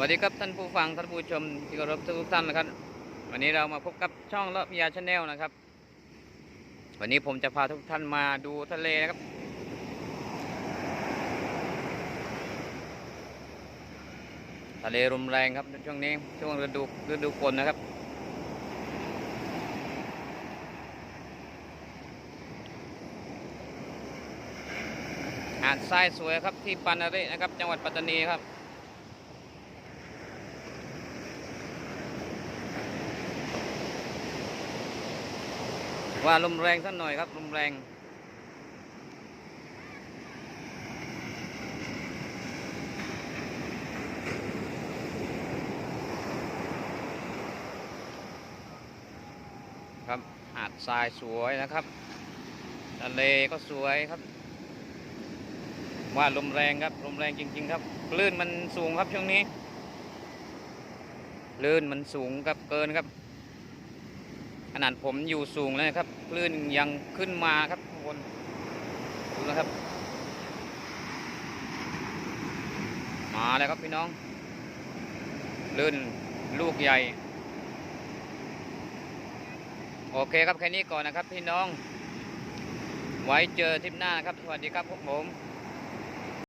สวัสดีครับท่านผู้ฟังท่านผู้ชมที่เคารพทุกท่านนะครับ วันนี้เรามาพบกับช่องเลาะพิยาชาแนลนะครับ วันนี้ผมจะพาทุกท่านมาดูทะเลนะครับ ทะเลลมแรงครับช่วงนี้ช่วงฤดูฤดูฝนนะครับ หาดทรายสวยครับที่ปานารินะครับ จังหวัดปัตตานีครับ ว่าลมแรงสักหน่อยครับลมแรงครับหาดทรายสวยนะครับทะเลก็สวยครับ ว่าลมแรงครับลมแรงจริง ๆ ครับคลื่นมันสูงครับช่วงนี้คลื่นมันสูงครับเกินครับ นาดผมอยู่สูงแล้วนะครับ คลื่นยังขึ้นมาครับข้างบนดูนะครับ มาแล้วครับพี่น้องลื่นลูกใหญ่ โอเคครับแค่นี้ก่อนนะครับพี่น้อง ไว้เจอทริปหน้านะครับ สวัสดีครับพวกผม